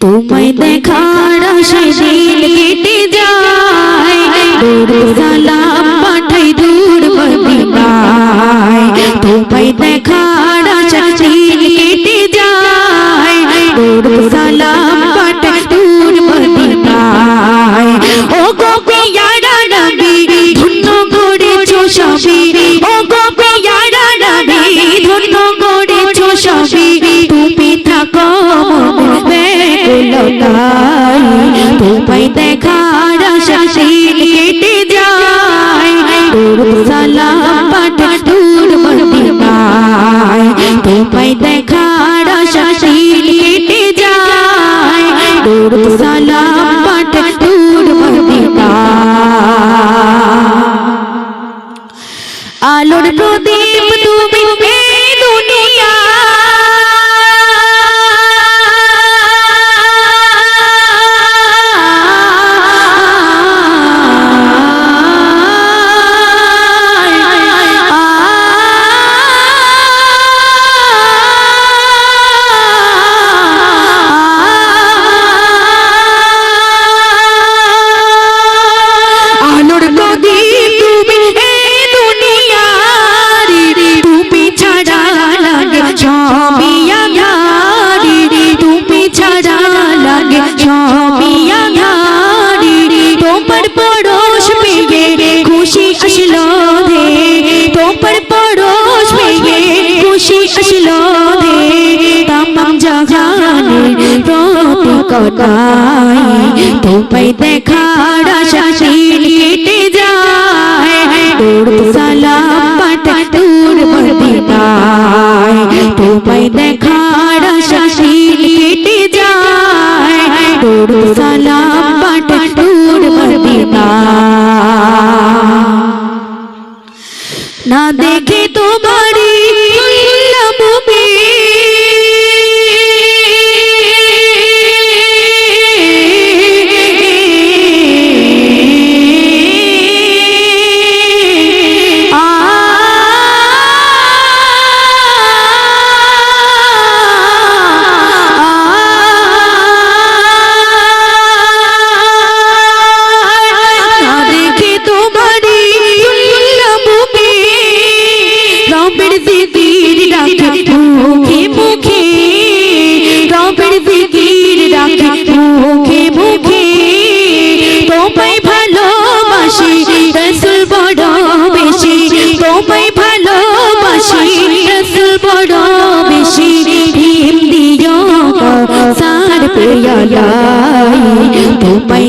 তোমায় দেখার আশায় দিন কেটে যায়। সালাম পাঠাই দূর মদিনায় তোমায় দেখার আশায় দিন কেটে যায়। সালাম পাঠাই দূর মদিনায় ও গো পিয়ারা নবী ধন্য করেছ সবই। ও গো পিয়ারা নবী ধন্য করেছ সবই। তুমি থাকো ব্যাকুলতায় তোমায় দেখার আশা কেটে যায়। দূর সালাম পাঠা দূর মদিনায় তোমায় দেখার আশা কেটে যায়। দূর সালাম পাঠা দূর মদিনায় আলোর প্রদীপ তুমি দুনিয়া লাগে সবই আধারি তোমার পরশ পেয়ে খুশি আসলো রে তোমার পরশ পেয়ে খুশি আসলো রে তামাম জাহানের প্রতি কটাই তোমায় দেখার আশা দিন কেটে যায় তোর সালাম পাঠা তোর মদিনায় তোমায় দেখার তোর জিকির রাখে মুখে মুখে, রবের জিকির রাখে মুখে মুখে। তোমায় ভালোবাসি, রসুল বড় বেশি। তোমায় ভালোবাসি, রসুল বড় বেশি। ভীম সার পেয়ালাই তোমায়